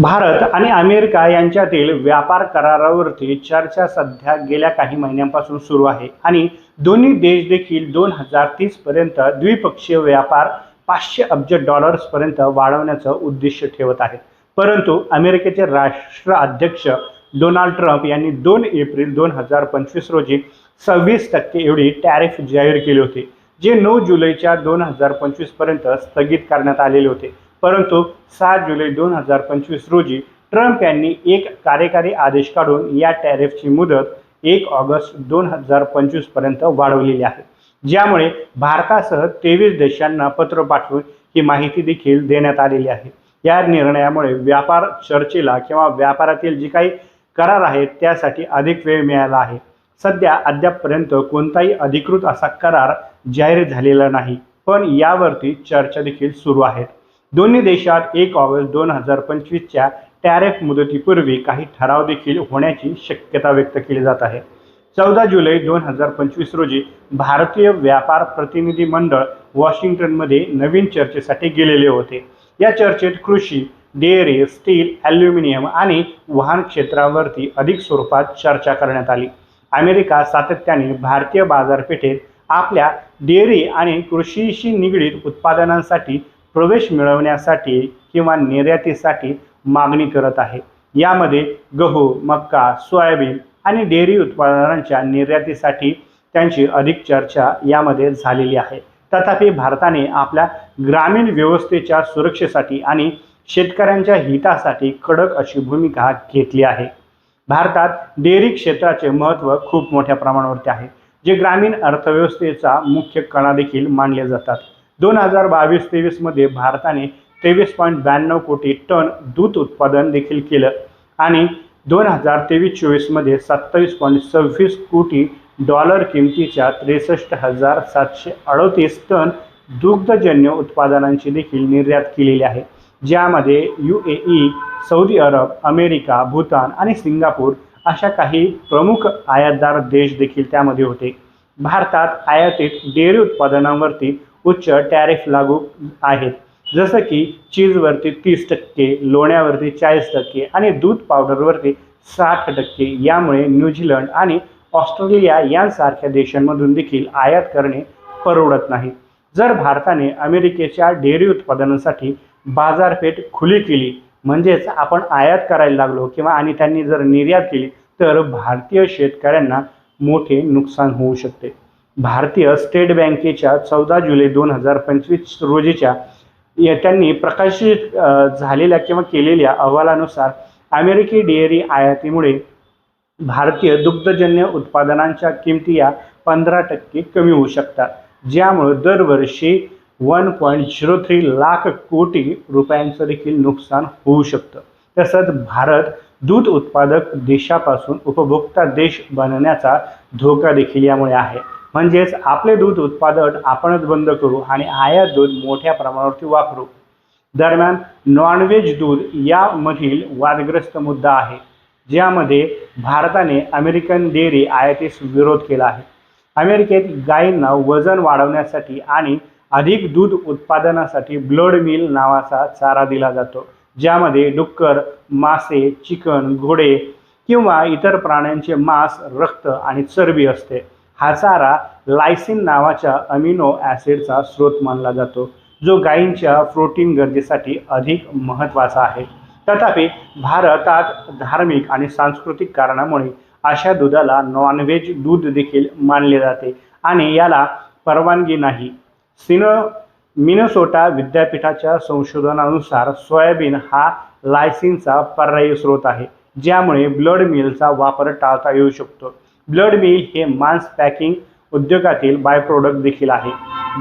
भारत आणि अमेरिका यांच्यातील व्यापार करारावरती चर्चा सध्या गेल्या काही महिन्यांपासून सुरू आहे. आणि दोन्ही देश देखील दोन हजार तीस पर्यंत द्विपक्षीय व्यापार पाचशे अब्ज डॉलर्सपर्यंत वाढवण्याचं उद्दिष्ट ठेवत आहेत. परंतु अमेरिकेचे राष्ट्राध्यक्ष डोनाल्ड ट्रम्प यांनी दोन एप्रिल दोन हजार पंचवीस रोजी सव्वीस टक्के एवढी टॅरिफ जाहीर केली होती जे नऊ जुलैच्या दोन हजार पंचवीसपर्यंत स्थगित करण्यात आलेले होते. परंतु सात जुलै दोन हजार पंचवीस रोजी ट्रम्प यांनी एक कार्यकारी आदेश काढून या टॅरिफची मुदत एक ऑगस्ट दोन हजार पंचवीसपर्यंत वाढवलेली आहे ज्यामुळे भारतासह तेवीस देशांना पत्र पाठवून ही माहिती देखील देण्यात आलेली आहे. या निर्णयामुळे व्यापार चर्चेला किंवा व्यापारातील जी काही करार आहेत त्यासाठी अधिक वेळ मिळाला आहे. सध्या अद्यापपर्यंत कोणताही अधिकृत असा करार जाहीर झालेला नाही पण यावरती चर्चा देखील सुरू आहेत दोन्ही देशात एक ऑगस्ट दोन हजार पंचवीसच्या टॅरेफ मुदतीपूर्वी काही ठराव देखील होण्याची शक्यता व्यक्त केली जात आहे. चौदा जुलै दोन हजार पंचवीस रोजी भारतीय व्यापार प्रतिनिधी मंडळ वॉशिंग्टनमध्ये नवीन चर्चेसाठी गेलेले होते. या चर्चेत कृषी डेअरी स्टील ॲल्युमिनियम आणि वाहन क्षेत्रावरती अधिक स्वरूपात चर्चा करण्यात आली. अमेरिका सातत्याने भारतीय बाजारपेठेत आपल्या डेअरी आणि कृषीशी निगडीत उत्पादनांसाठी प्रवेश मिळवण्यासाठी किंवा निर्यातीसाठी मागणी करत आहे. यामध्ये गहू मक्का सोयाबीन आणि डेअरी उत्पादनांच्या निर्यातीसाठी त्यांची अधिक चर्चा यामध्ये झालेली आहे. तथापि भारताने आपल्या ग्रामीण व्यवस्थेच्या सुरक्षेसाठी आणि शेतकऱ्यांच्या हितासाठी कडक अशी भूमिका घेतली आहे. भारतात डेअरी क्षेत्राचे महत्त्व खूप मोठ्या प्रमाणावरती आहे जे ग्रामीण अर्थव्यवस्थेचा मुख्य कणा देखील मानले जातात. दोन हजार बावीस तेवीसमध्ये भारताने तेवीस पॉईंट ब्याण्णव कोटी टन दूध उत्पादन देखील केलं आणि दोन हजार तेवीस चोवीसमध्ये सत्तावीस पॉईंट सव्वीस कोटी डॉलर किमतीच्या त्रेसष्ट हजार सातशे अडतीस टन दुग्धजन्य उत्पादनांची देखील निर्यात केलेली आहे ज्यामध्ये U A E Saudi Arab America Bhutan आणि सिंगापूर अशा काही प्रमुख आयातदार देश देखील त्यामध्ये होते. भारतात आयातीत डेअरी उत्पादनांवरती उच्च टॅरिफ लागू आहेत. जसं की चीजवरती तीस टक्के लोण्यावरती चाळीस टक्के आणि दूध पावडरवरती साठ टक्के यामुळे न्यूझीलंड आणि ऑस्ट्रेलिया यांसारख्या देशांमधून देखील आयात करणे परवडत नाही. जर भारताने अमेरिकेच्या डेअरी उत्पादनासाठी बाजारपेठ खुली केली म्हणजेच आपण आयात करायला लागलो किंवा आणि त्यांनी जर निर्यात केली तर भारतीय शेतकऱ्यांना मोठे नुकसान होऊ शकते. भारतीय स्टेट बँकेच्या चौदा जुलै दोन हजार पंचवीस रोजीच्या त्यांनी प्रकाशित झालेल्या किंवा केलेल्या अहवालानुसार अमेरिकी डेअरी आयातीमुळे भारतीय दुग्धजन्य उत्पादनांच्या किमती या पंधरा टक्के कमी होऊ शकतात ज्यामुळे दरवर्षी one point zero three lakh crore रुपयांचं देखील नुकसान होऊ शकतं. तसंच भारत दूध उत्पादक देशापासून उपभोक्ता देश बनण्याचा धोका देखील यामुळे आहे. म्हणजेच आपले दूध उत्पादन आपणच बंद करू आणि आयात दूध मोठ्या प्रमाणावरती वापरू. दरम्यान नॉनव्हेज दूध यामधील वादग्रस्त मुद्दा आहे ज्यामध्ये भारताने अमेरिकन डेअरी आयातीस विरोध केला आहे. अमेरिकेत गायींना वजन वाढवण्यासाठी आणि अधिक दूध उत्पादनासाठी ब्लड मिल नावाचा चारा दिला जातो ज्यामध्ये डुक्कर मासे चिकन घोडे किंवा इतर प्राण्यांचे मांस रक्त आणि चरबी असते. हा चारा लायसिन नावाच्या अमिनो ॲसिडचा स्रोत मानला जातो जो गायींच्या प्रोटीन गरजेसाठी अधिक महत्त्वाचा आहे. तथापि भारतात धार्मिक आणि सांस्कृतिक कारणामुळे अशा दुधाला नॉनव्हेज दूध देखील मानले जाते आणि याला परवानगी नाही. सिनो मिनसोटा विद्यापीठाच्या संशोधनानुसार सोयाबीन हा लायसिनचा पर्यायी स्रोत आहे ज्यामुळे ब्लड मिलचा वापर टाळता येऊ शकतो. ब्लड मिल हे मांस पॅकिंग उद्योगातील बाय प्रोडक्ट देखील आहे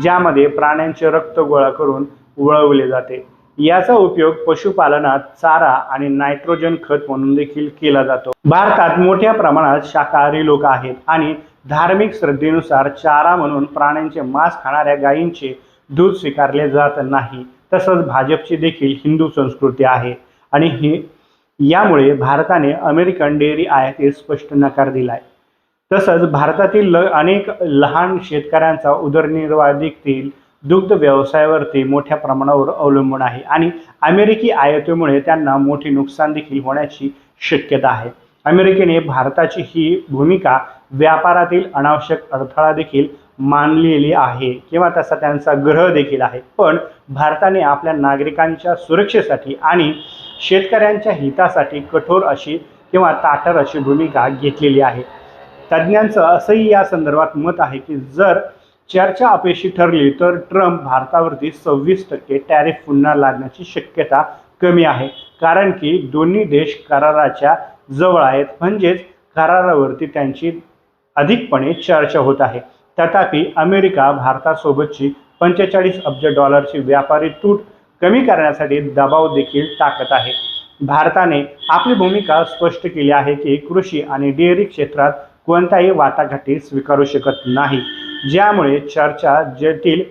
ज्यामध्ये प्राण्यांचे रक्त गोळा करून वळवले जाते. याचा उपयोग पशुपालनात चारा आणि नायट्रोजन खत म्हणून देखील केला जातो. भारतात मोठ्या प्रमाणात शाकाहारी लोक आहेत आणि धार्मिक श्रद्धेनुसार चारा म्हणून प्राण्यांचे मांस खाणाऱ्या गायींचे दूध स्वीकारले जात नाही तसंच भाजपची देखील हिंदू संस्कृती आहे. आणि हे यामुळे भारताने अमेरिकन डेअरी आयातीस स्पष्ट नकार दिलाय. तसंच भारतातील ल अनेक लहान शेतकऱ्यांचा उदरनिर्वाह देखील दुग्ध व्यवसायावरती मोठ्या प्रमाणावर अवलंबून आहे आणि अमेरिकी आयातीमुळे त्यांना मोठे नुकसान देखील होण्याची शक्यता आहे. अमेरिकेने भारताची ही भूमिका व्यापारातील अनावश्यक अडथळा देखील मानलेली आहे किंवा तसा त्यांचा ग्रह देखील आहे. पण भारताने आपल्या नागरिकांच्या सुरक्षेसाठी आणि शेतकऱ्यांच्या हितासाठी कठोर अशी किंवा ताठर अशी भूमिका घेतलेली आहे. तज्ज्ञांचं असंही या संदर्भात मत आहे की जर चर्चा अपेक्षित ठरली तर ट्रम्प भारतावरती सव्वीस टक्के टॅरिफ पुन्हा लागण्याची शक्यता कमी आहे. कारण की दोन्ही देश कराराच्या जवळ आहेत. म्हणजेच करारावरती त्यांची अधिकपणे चर्चा होत आहे. तथापि अमेरिका भारतासोबतची पंचेचाळीस अब्ज डॉलरची व्यापारी तूट कमी करण्यासाठी दबाव देखील टाकत आहे. भारताने आपली भूमिका स्पष्ट केली आहे की कृषी आणि डेअरी क्षेत्रात कोणताही वाटाघाटी स्वीकारू शकत नाही. ज्यामुळे चर्चा जटिल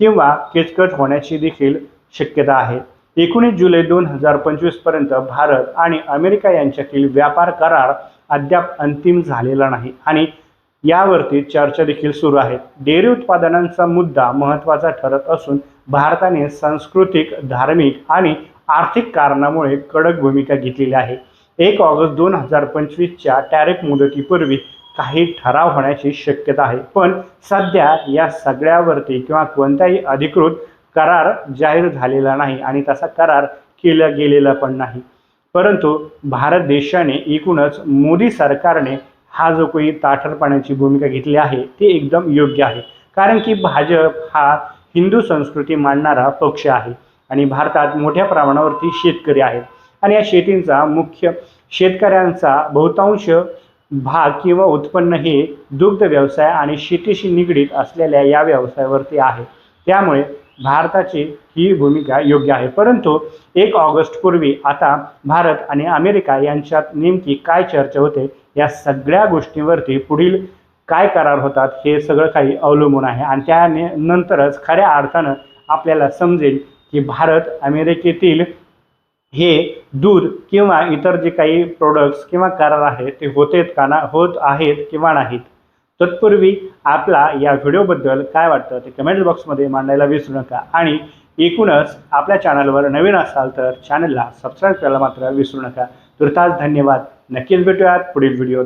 किंवा किचकट होण्याची देखील शक्यता आहे. एकोणीस जुलै दोन हजार पंचवीसपर्यंत भारत आणि अमेरिका यांच्यातील व्यापार करार अद्याप अंतिम झालेला नाही आणि यावरती चर्चा देखील सुरू आहे. डेअरी उत्पादनांचा मुद्दा महत्त्वाचा ठरत असून भारताने सांस्कृतिक धार्मिक आणि आर्थिक कारणामुळे कडक भूमिका घेतलेली आहे. एक ऑगस्ट दोन हजार पंचवीसच्या टॅरिफ मुदतीपूर्वी काही ठराव होण्याची शक्यता आहे. पण सध्या या सगळ्यावरती किंवा कोणताही अधिकृत करार जाहीर झालेला नाही आणि तसा करार केला गेलेला पण नाही. परंतु भारत देशाने एकूणच मोदी सरकारने हा जो काही ताठरपणाची भूमिका घेतली आहे ती एकदम योग्य आहे. कारण की भाजप हा हिंदू संस्कृती मांडणारा पक्ष आहे आणि भारतात मोठ्या प्रमाणावरती शेतकरी आहेत. आणि या शेतींचा मुख्य शेतकऱ्यांचा बहुतांश भाग किंवा उत्पन्न हे दुग्ध व्यवसाय आणि शेतीशी निगडीत असलेल्या या व्यवसायावरती आहे. त्यामुळे भारताची ही भूमिका योग्य आहे. परंतु एक ऑगस्टपूर्वी आता भारत आणि अमेरिका यांच्यात नेमकी काय चर्चा होते या सगळ्या गोष्टींवरती पुढील काय करार होतात हे सगळं काही अवलंबून आहे. आणि त्याने नंतरच खऱ्या अर्थानं आपल्याला समजेल की भारत अमेरिकेतील हे दूध किंवा इतर जे काही प्रोडक्ट्स किंवा करार आहेत ते होतेत का ना होत आहेत किंवा नाहीत. तत्पूर्वी आपला या व्हिडिओबद्दल काय वाटतं ते कमेंट बॉक्समध्ये मांडायला विसरू नका. आणि एकूणच आपल्या चॅनलवर नवीन असाल तर चॅनलला सबस्क्राईब करायला मात्र विसरू नका. तुर्तास धन्यवाद. नक्कीच भेटूयात पुढील व्हिडिओ